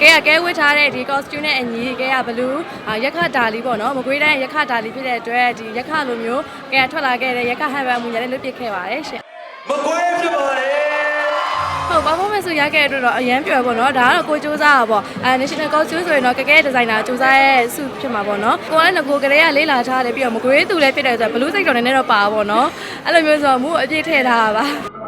ကဲကကဲဝတ်ထားတဲ့ဒီ costume နဲ့အညီကဲကဘလူးရက်ခဒါလီပေါ့နော်မကွေးတိုင်းရက်ခဒါလီဖြစ်တဲ့အတွက်ဒီရက်ခလိုမျိုးကဲထွက်လာခဲ့တဲ့ရက်ခဟန်ဘန်အမူညာလေးလွတ်ပစ်ခဲ့ပါတယ်ရှင်မကွဲဖြစ်ပါတယ်ဟုတ်ပါဖို့မဲ့ဆိုရခဲ့တဲ့အတွက်တော့အရန်ပြောပေါ့နော်ဒါကတော့ကိုစူးစမ်းတာပေါ့အဲ national costume ဆိုရင်တော့ကကဲဒီဇိုင်နာစူးစမ်းရဲ့စုဖြစ်မှာပေါ့နော်ကိုကလည်းငကိုကလေးကလေးလာထားတယ်ပြီးတော့မကွေးသူလည်းဖြစ်တယ်ဆိုတော့ဘလူးစိတ်တော်နည်းနည်းတော့ပါပါပေါ့နော်အဲ့လိုမျိုးဆိုတော့မူအပြည့်ထည့်ထားတာပါ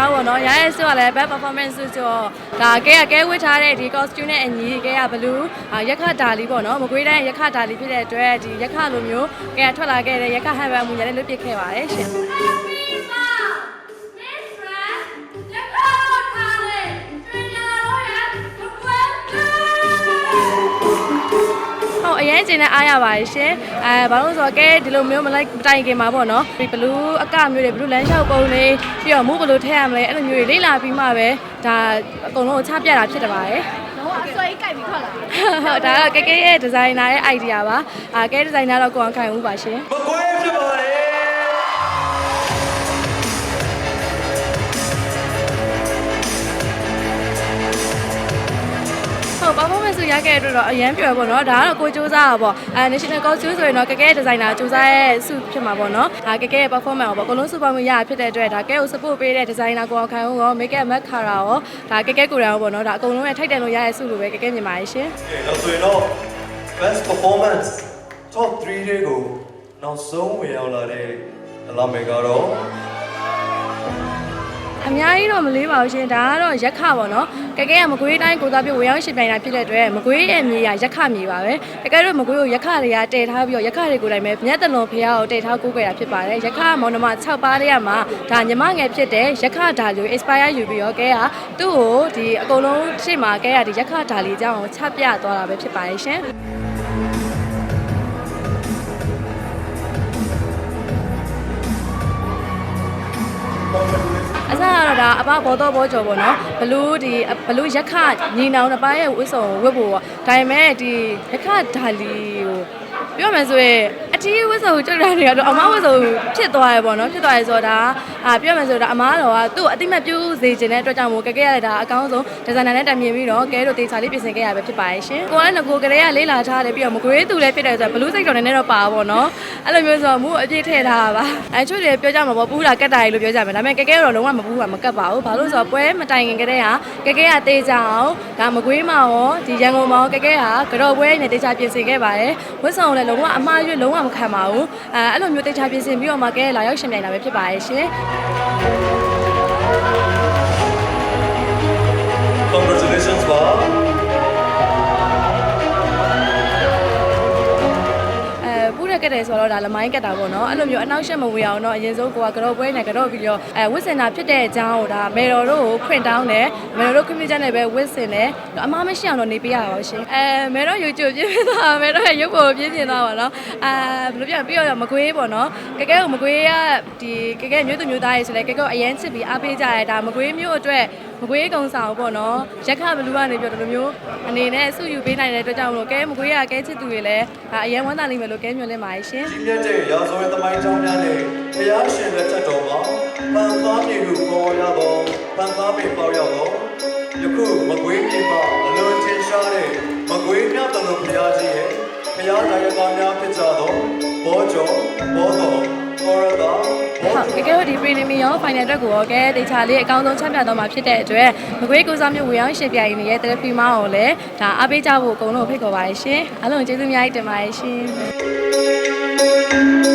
ထင်ထားဘူးပေါ့နော်။ရရဲ့စွကလည်း bad performance ဆိုတော့ဒါကဲကကဲဝတ်ထားတဲ့ဒီ costume နဲ့အညီကဲကဘလူးရက်ခဒါလီပေါ့နော်။မကွေးတိုင်းရက်ခဒါလီဖြစ်တဲ့အတွက်ဒီရက်ခလိုမျိုးကဲထွက်လာခဲ့တဲ့ရက်ခဟန်ဘန်အမူညာလေးလွတ်ပစ်ခဲ့ပါတယ်ရှင်။ အရင်ကျင်နဲ့အားရပါတယ်ရှင်အဲဘာလို့လဲဆိုတော့ကဲဒီလိုမျိုးမလိုက်မတိုင်ခင်မှာပေါ့နော်ဒီဘလူးအကမျိုးတွေဘလူးလမ်းလျှောက်ပုံလေးပြီးတော့မူဘလူးထည့်ရမလဲအဲ့လိုမျိုးတွေလေ့လာပြီးမှပဲဒါအကုန်လုံးကိုချပြတာဖြစ်တယ်ပါတယ်တော့အစွဲကြီးကြိုက်ပြီးထွက်လာဟုတ်ဒါတော့ကဲကဲရဲ့ဒီဇိုင်နာရဲ့ idea ပါအာကဲဒီဇိုင်နာတော့ကိုအောင်ခိုင်ဦးပါရှင် ဆိုရခဲ့တဲ့အတွက်တော့အရန်ပြောပေါ့နော်ဒါကတော့ကိုစူးစမ်းတာပေါ့အဲ national costume ဆိုရင်တော့ကကဲဒီဇိုင်နာစူးစမ်းရဲ့စုဖြစ်မှာပေါ့နော်ဒါကကဲရဲ့ performance ကိုပေါ့အကုန်လုံး super မရဖြစ်တဲ့အတွက်ဒါကဲကို support ပေးတဲ့ဒီဇိုင်နာကိုအောင်ခိုင်ဦးရော make up mac color ရောဒါကကဲကိုရအောင်ပေါ့နော်ဒါအကုန်လုံးရဲ့ထိုက်တန်လို့ရရဲ့စုလိုပဲကကဲမြင်ပါတယ်ရှင်ကဲတော့ဆိုရင်တော့ best performance top 3တွေကိုနောက်ဆုံးဝင်ရောက်လာတဲ့အလာမေကတော့ အများကြီးတော့မလေးပါဘူးရှင်ဒါကတော့ရက်ခပေါ့နော်ကကဲကမကွေးတိုင်းကိုသားပြဝေရောက်ရှင်ပြိုင်တာဖြစ်တဲ့အတွက်မကွေးရဲ့မြေကရက်ခမြေပါပဲကကဲတို့မကွေးကိုရက်ခတွေကတည်ထားပြီးတော့ရက်ခတွေကိုယ်တိုင်ပဲမြတ်တလွန်ဖះကိုတည်ထားကိုးကြတာဖြစ်ပါတယ်ရက်ခမောင်နှမ6ပါးတည်းကမှာဒါညီမငယ်ဖြစ်တဲ့ရက်ခဒါလီကို inspire ယူပြီးတော့ကဲကသူ့ကိုဒီအကုန်လုံးရှေ့မှာကဲကဒီရက်ခဒါလီအကြောင်းကိုချပြသွားတာပဲဖြစ်ပါတယ်ရှင် ဒါအပဘောတော့ဘောကြော်ပေါ့နော်ဘလူးဒီဘလူးရက်ခညီနောင်တစ်ပိုင်းရဲ့ဝစ်စုံဝစ်ဖို့ပေါ့ဒါပေမဲ့ဒီရက်ခဒါလီကို ပြောမယ်ဆိုရင်အတီးဝစ်စုံကြွတာတွေကတော့အမဝစ်စုံဖြစ်သွားရပေါ့နော်ဖြစ်သွားရဆိုတော့ဒါအာပြောမယ်ဆိုတော့အမားတော်ကသူ့အတိမတ်ပြုစေခြင်းတဲ့အတွက်ကြောင့်မို့ကဲကဲရတဲ့ဒါအကောင်းဆုံးဒီဇိုင်နာနဲ့တံမြင်ပြီးတော့ကဲတို့တေချာလေးပြင်ဆင်ခဲ့ရပဲဖြစ်ပါရဲ့ရှင်ကိုကလည်းငကိုကလေးကလေးလာထားတယ်ပြီးတော့မကွေးသူလည်းဖြစ်တယ်ဆိုတော့ဘလူးစိတ်တော်နည်းနည်းတော့ပါပါပေါ့နော်အဲ့လိုမျိုးဆိုတော့မူအပြည့်ထည့်ထားတာပါအဲချို့တွေပြောကြမှာပေါ့ပူးတာကတ်တာကြီးလို့ပြောကြမယ်ဒါပေမဲ့ကဲကဲတော့လုံးဝမပူးပါမကတ်ပါဘူးဘာလို့ဆိုတော့ပွဲမတိုင်ခင်ကတည်းကကဲကဲကတေးကြအောင်ဒါမကွေးမှာရောဒီရန်ကုန်မှာရောကဲကဲကကြော်ပွဲနဲ့တေချာပြင်ဆင်ခဲ့ပါတယ်ဝတ်ဆောင်လည်းလုံးဝအမှားရွေးလုံးဝမခံပါဘူးအဲအဲ့လိုမျိုးတေချာပြင်ဆင်ပြီးတော့မှကဲလာရောက်ရှင်ပြိုင်တာပဲဖြစ်ပါရဲ့ရှင် ပူးရကက်တယ်ဆိုတော့ဒါလမိုင်းကက်တာပေါ့နော်အဲ့လိုမျိုးအနောက်ရှက်မဝေအောင်တော့အရင်ဆုံးကိုကကြော်ပွဲနဲ့ကြော်ပြီးတော့အဲဝစ်စင်တာဖြစ်တဲ့အကြောင်းကိုဒါမေတော်တို့ကိုခွင့်တောင်းတယ်မေတော်တို့ခွင့်ပြုချက်နဲ့ပဲဝစ်စင်တယ်အမားမရှိအောင်တော့နေပေးရပါရှင်အဲမေတော် YouTube ပြင်းပြသွားမေတော်ရဲ့ရုပ်ပေါ်ပြင်းပြသွားပါတော့အဲဘယ်လိုပြပြီးတော့မကွေးပေါ့နော်ကဲကဲကိုမကွေးကဒီကဲကဲမျိုးသူမျိုးသားရေးဆိုလဲကဲကဲအရင်ချစ်ပြီးအားပေးကြရဲဒါမကွေးမျိုးအတွက်မကွေးကုံဆောင်ပေါ့နော်ရက်ခဘလူးကနေပြီးတော့ဒီလိုမျိုးအနေနဲ့စုယူပေးနိုင်တဲ့အတွက်ကြောင့်မလို့ကဲမကွေးကကဲချစ်သူတွေလည်းဒါအရင်ဝမ်းသာလိမ့်မယ်လို့ကဲမျှော်လင့်ပါတယ်ရှင်ကြီးမြတ်တဲ့ရာဇဝင်သမိုင်းကြောင်းများနဲ့ဘုရားရှင်လက်ထက်တော်မှာပန်သားမြေဟုခေါ်ရသောပန်သားပင်ပေါရောက်သောယခုမကွေးပြည်မှာအလွန်ထင်ရှားတဲ့မကွေးမြတ်တော်ဘုရားကြီးရဲ့ဘုရားတရားတော်များဖြစ်ကြသောဘောကျော်ဘောတော်ကောရတာဘောဟု တ်ကဲကဲတို့ဒီ preliminary ရော final အတွက်ကိုရောကဲဒေချာလေးအကောင်းဆုံးချပြတော့မှာဖြစ်တဲ့အတွက်မကွေးကိုစားမျိုးဝေအောင်ရှင်ပြိုင်နေတဲ့ therapy မောင်းကိုလည်းဒါအားပေးကြဖို့အကုန်လုံးဖိတ်ခေါ်ပါရရှင်အားလုံးကျေးဇူးအများကြီးတင်ပါတယ်ရှင်